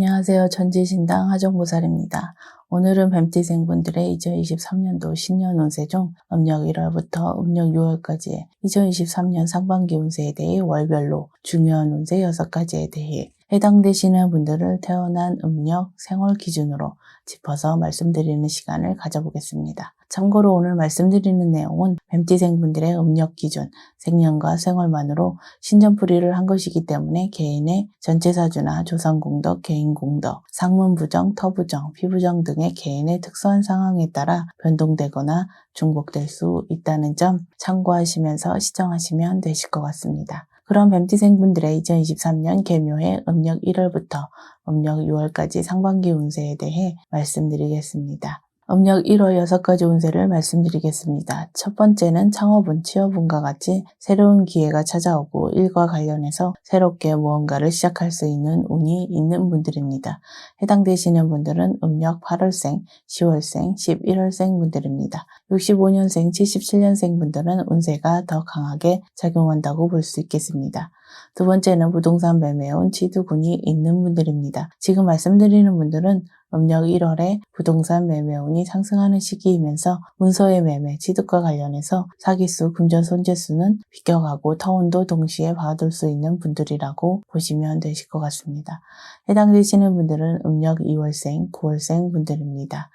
안녕하세요. 전지신당 하정보살입니다. 오늘은 뱀띠 생분들의 2023년도 신년 운세 중 음력 1월부터 음력 6월까지의 2023년 상반기 운세에 대해 월별로 중요한 운세 6가지에 대해 해당되시는 분들을 태어난 음력, 생월 기준으로 짚어서 말씀드리는 시간을 가져보겠습니다. 참고로 오늘 말씀드리는 내용은 뱀띠생분들의 음력 기준, 생년과 생월만으로 신전풀이를 한 것이기 때문에 개인의 전체 사주나 조상공덕, 개인공덕, 상문부정, 터부정, 피부정 등의 개인의 특수한 상황에 따라 변동되거나 중복될 수 있다는 점 참고하시면서 시청하시면 되실 것 같습니다. 그럼 뱀띠생분들의 2023년 개묘해 음력 1월부터 음력 6월까지 상반기 운세에 대해 말씀드리겠습니다. 음력 1월 6가지 운세를 말씀드리겠습니다. 첫 번째는 창업운, 취업운과 같이 새로운 기회가 찾아오고 일과 관련해서 새롭게 무언가를 시작할 수 있는 운이 있는 분들입니다. 해당되시는 분들은 음력 8월생, 10월생, 11월생 분들입니다. 65년생, 77년생 분들은 운세가 더 강하게 작용한다고 볼 수 있겠습니다. 두 번째는 부동산 매매운 취두군이 있는 분들입니다. 지금 말씀드리는 분들은 음력 1월에 부동산 매매운이 상승하는 시기이면서 문서의 매매, 취득과 관련해서 사기수, 금전 손재수는 비껴가고 터운도 동시에 받을 수 있는 분들이라고 보시면 되실 것 같습니다. 해당되시는 분들은 음력 2월생, 9월생 분들입니다.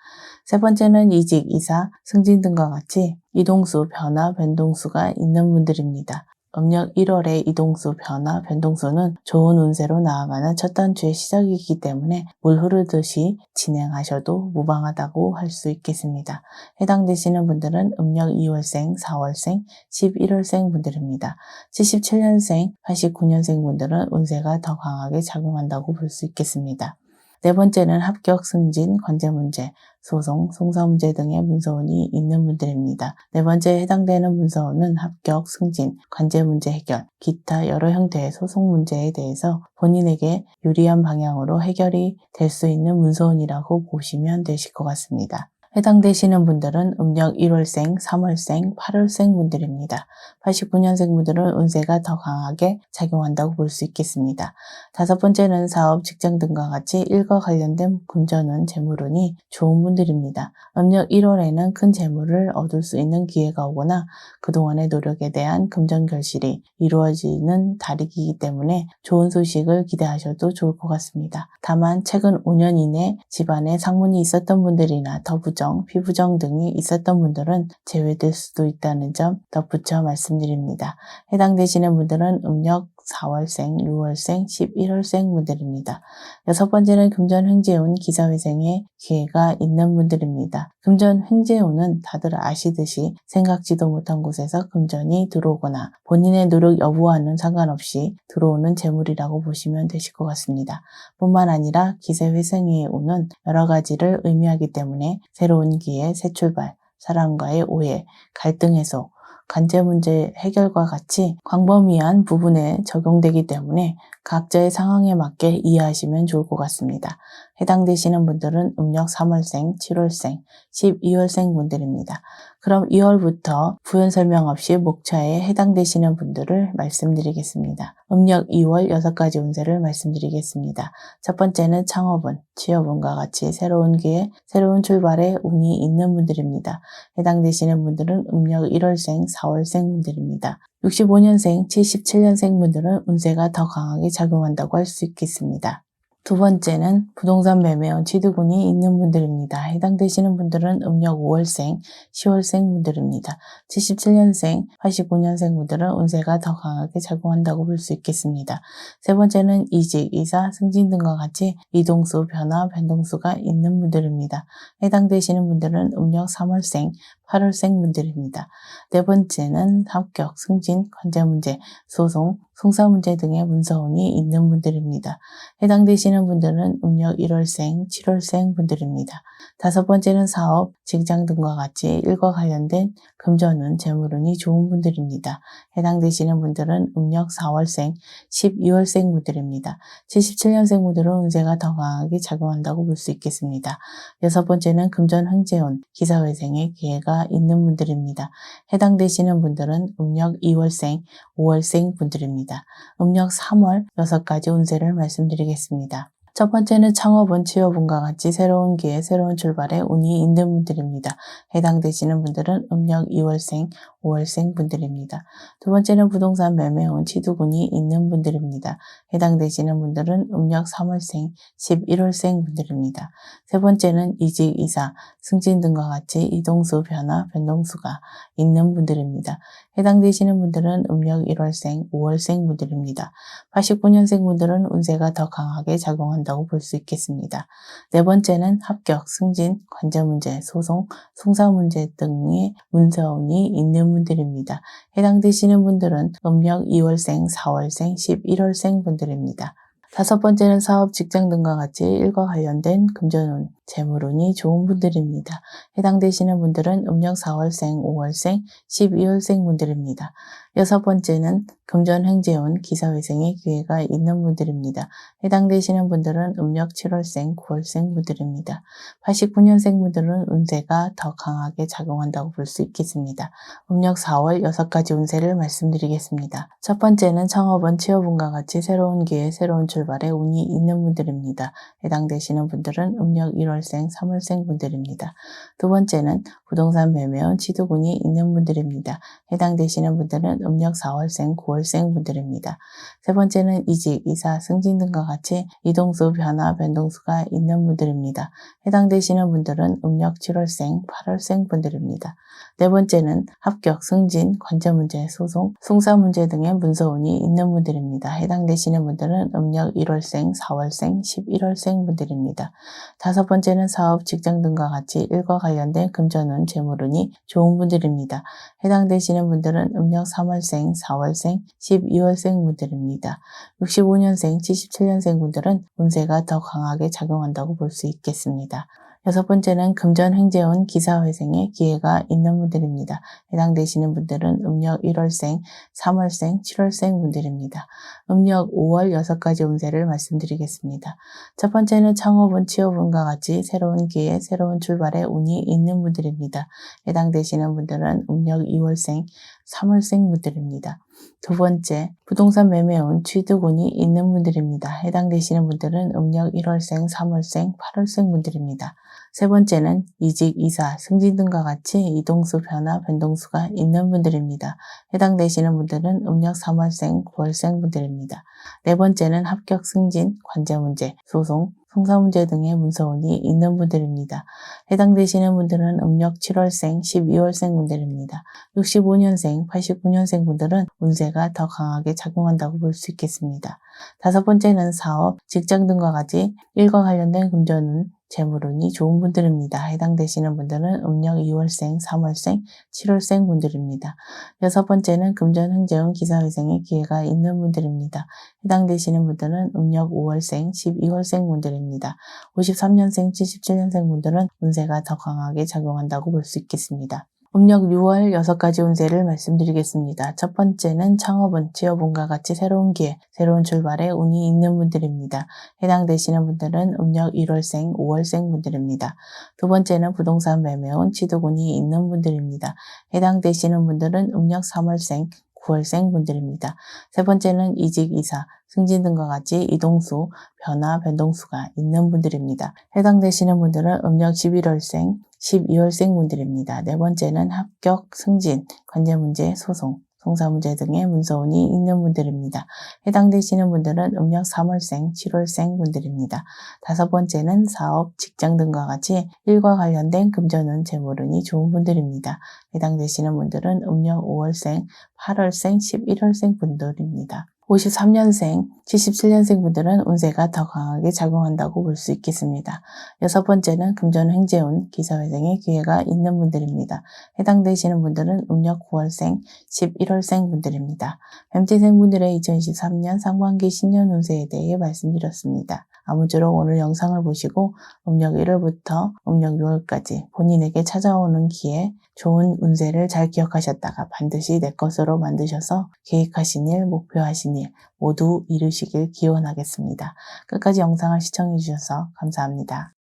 세 번째는 이직, 이사, 승진 등과 같이 이동수, 변화, 변동수가 있는 분들입니다. 음력 1월의 이동수 변화 변동수는 좋은 운세로 나아가는 첫 단추의 시작이기 때문에 물 흐르듯이 진행하셔도 무방하다고 할 수 있겠습니다. 해당되시는 분들은 음력 2월생, 4월생, 11월생 분들입니다. 77년생, 89년생 분들은 운세가 더 강하게 작용한다고 볼 수 있겠습니다. 네 번째는 합격, 승진, 관제 문제, 소송, 송사 문제 등의 문서운이 있는 분들입니다. 네 번째 해당되는 문서운은 합격, 승진, 관제 문제 해결, 기타 여러 형태의 소송 문제에 대해서 본인에게 유리한 방향으로 해결이 될 수 있는 문서운이라고 보시면 되실 것 같습니다. 해당되시는 분들은 음력 1월생, 3월생, 8월생 분들입니다. 89년생 분들은 운세가 더 강하게 작용한다고 볼 수 있겠습니다. 다섯 번째는 사업, 직장 등과 같이 일과 관련된 금전은 재물운이 좋은 분들입니다. 음력 1월에는 큰 재물을 얻을 수 있는 기회가 오거나 그동안의 노력에 대한 금전 결실이 이루어지는 달이기 때문에 좋은 소식을 기대하셔도 좋을 것 같습니다. 다만 최근 5년 이내 집안에 상문이 있었던 분들이나 더부정 부정, 피부정 등이 있었던 분들은 제외될 수도 있다는 점 덧붙여 말씀드립니다. 해당되시는 분들은 음력 4월생, 6월생, 11월생 분들입니다. 여섯 번째는 금전 횡재운 기사회생의 기회가 있는 분들입니다. 금전 횡재운은 다들 아시듯이 생각지도 못한 곳에서 금전이 들어오거나 본인의 노력 여부와는 상관없이 들어오는 재물이라고 보시면 되실 것 같습니다. 뿐만 아니라 기세회생의 운은 여러 가지를 의미하기 때문에 새로운 기회, 새 출발, 사람과의 오해, 갈등 해소, 관제 문제 해결과 같이 광범위한 부분에 적용되기 때문에 각자의 상황에 맞게 이해하시면 좋을 것 같습니다. 해당되시는 분들은 음력 3월생, 7월생, 12월생 분들입니다. 그럼 2월부터 부연 설명 없이 목차에 해당되시는 분들을 말씀드리겠습니다. 음력 2월 6가지 운세를 말씀드리겠습니다. 첫 번째는 창업운, 취업운과 같이 새로운 기회, 새로운 출발에 운이 있는 분들입니다. 해당되시는 분들은 음력 1월생, 4월생 분들입니다. 65년생, 77년생 분들은 운세가 더 강하게 작용한다고 할 수 있겠습니다. 두 번째는 부동산 매매원 취득운이 있는 분들입니다. 해당되시는 분들은 음력 5월생, 10월생 분들입니다. 77년생, 89년생 분들은 운세가 더 강하게 작용한다고 볼 수 있겠습니다. 세 번째는 이직, 이사, 승진 등과 같이 이동수, 변화, 변동수가 있는 분들입니다. 해당되시는 분들은 음력 3월생, 8월생 분들입니다. 네 번째는 합격, 승진, 관제 문제, 소송, 송사 문제 등의 문서운이 있는 분들입니다. 해당되시는 분들은 음력 1월생, 7월생 분들입니다. 다섯 번째는 사업, 직장 등과 같이 일과 관련된 금전운, 재물운이 좋은 분들입니다. 해당되시는 분들은 음력 4월생, 12월생 분들입니다. 77년생 분들은 운세가 더 강하게 작용한다고 볼 수 있겠습니다. 여섯 번째는 금전 흥재운, 기사회생의 기회 가 있는 분들입니다. 해당되시는 분들은 음력 2월생, 5월생 분들입니다. 음력 3월 6가지 운세를 말씀드리겠습니다. 첫 번째는 창업은 취업운과 같이 새로운 기회, 새로운 출발에 운이 있는 분들입니다. 해당되시는 분들은 음력 2월생, 5월생 분들입니다. 두 번째는 부동산 매매운 취득운이 있는 분들입니다. 해당되시는 분들은 음력 3월생, 11월생 분들입니다. 세 번째는 이직, 이사, 승진 등과 같이 이동수, 변화, 변동수가 있는 분들입니다. 해당되시는 분들은 음력 1월생, 5월생 분들입니다. 89년생 분들은 운세가 더 강하게 작용한다고 볼 수 있겠습니다. 네 번째는 합격, 승진, 관자 문제, 소송, 송사 문제 등의 문서운이 있는 분들입니다. 해당되시는 분들은 음력 2월생, 4월생, 11월생 분들입니다. 다섯 번째는 사업, 직장 등과 같이 일과 관련된 금전운, 재물운이 좋은 분들입니다. 해당되시는 분들은 음력 4월생, 5월생, 12월생 분들입니다. 여섯 번째는 금전 행재운, 기사회생의 기회가 있는 분들입니다. 해당되시는 분들은 음력 7월생, 9월생 분들입니다. 89년생 분들은 운세가 더 강하게 작용한다고 볼 수 있겠습니다. 음력 4월 6가지 운세를 말씀드리겠습니다. 첫 번째는 창업은 취업운과 같이 새로운 기회, 새로운 출 발에 운이 있는 분들입니다. 해당되시는 분들은 음력 1월생, 3월생 분들입니다. 두 번째는 부동산 매매운 취득운이 있는 분들입니다. 해당되시는 분들은 음력 4월생, 9월생 분들입니다. 세 번째는 이직, 이사, 승진 등과 같이 이동수, 변화, 변동수가 있는 분들입니다. 해당되시는 분들은 음력 7월생, 8월생 분들입니다. 네 번째는 합격, 승진, 관자 문제, 소송, 승사 문제 등의 문서운이 있는 분들입니다. 해당되시는 분들은 음력 1월생, 4월생, 11월생 분들입니다. 다섯 번째는 사업, 직장 등과 같이 일과 관련된 금전운, 재물운이 좋은 분들입니다. 해당되시는 분들은 음력 3월생, 4월생, 12월생 분들입니다. 65년생, 77년생 분들은 운세가 더 강하게 작용한다고 볼 수 있겠습니다. 여섯 번째는 금전 횡재운 기사회생의 기회가 있는 분들입니다. 해당되시는 분들은 음력 1월생, 3월생, 7월생 분들입니다. 음력 5월 6가지 운세를 말씀드리겠습니다. 첫 번째는 창업운, 취업운과 같이 새로운 기회, 새로운 출발에 운이 있는 분들입니다. 해당되시는 분들은 음력 2월생, 3월생 분들입니다. 두 번째, 부동산 매매운, 취득운이 있는 분들입니다. 해당되시는 분들은 음력 1월생, 3월생, 8월생 분들입니다. 세 번째는 이직, 이사, 승진 등과 같이 이동수, 변화, 변동수가 있는 분들입니다. 해당되시는 분들은 음력 3월생, 9월생 분들입니다. 네 번째는 합격, 승진, 관제 문제, 소송, 송사 문제 등의 문서운이 있는 분들입니다. 해당되시는 분들은 음력 7월생, 12월생 분들입니다. 65년생, 89년생 분들은 운세가 더 강하게 작용한다고 볼 수 있겠습니다. 다섯 번째는 사업, 직장 등과 같이 일과 관련된 금전운, 재물운이 좋은 분들입니다. 해당되시는 분들은 음력 2월생, 3월생, 7월생 분들입니다. 여섯 번째는 금전 흥재운 기사회생의 기회가 있는 분들입니다. 해당되시는 분들은 음력 5월생, 12월생 분들입니다. 53년생, 77년생 분들은 운세가 더 강하게 작용한다고 볼 수 있겠습니다. 음력 6월 6가지 운세를 말씀드리겠습니다. 첫 번째는 창업은 취업운과 같이 새로운 기회, 새로운 출발에 운이 있는 분들입니다. 해당되시는 분들은 음력 1월생, 5월생 분들입니다. 두 번째는 부동산 매매운 취득운이 있는 분들입니다. 해당되시는 분들은 음력 3월생, 9월생 분들입니다. 세 번째는 이직, 이사, 승진 등과 같이 이동수, 변화, 변동수가 있는 분들입니다. 해당되시는 분들은 음력 11월생, 12월생 분들입니다. 네 번째는 합격, 승진, 관제 문제, 소송, 송사 문제 등의 문서운이 있는 분들입니다. 해당되시는 분들은 음력 3월생, 7월생 분들입니다. 다섯 번째는 사업, 직장 등과 같이 일과 관련된 금전운, 재물운이 좋은 분들입니다. 해당되시는 분들은 음력 5월생, 8월생, 11월생 분들입니다. 53년생, 77년생 분들은 운세가 더 강하게 작용한다고 볼 수 있겠습니다. 여섯 번째는 금전 횡재운, 기사회생의 기회가 있는 분들입니다. 해당되시는 분들은 음력 9월생, 11월생 분들입니다. 뱀띠생 분들의 2023년 상반기 신년 운세에 대해 말씀드렸습니다. 아무쪼록 오늘 영상을 보시고 음력 1월부터 음력 6월까지 본인에게 찾아오는 기회, 좋은 운세를 잘 기억하셨다가 반드시 내 것으로 만드셔서 계획하신 일, 목표하신 일 모두 이루시길 기원하겠습니다. 끝까지 영상을 시청해 주셔서 감사합니다.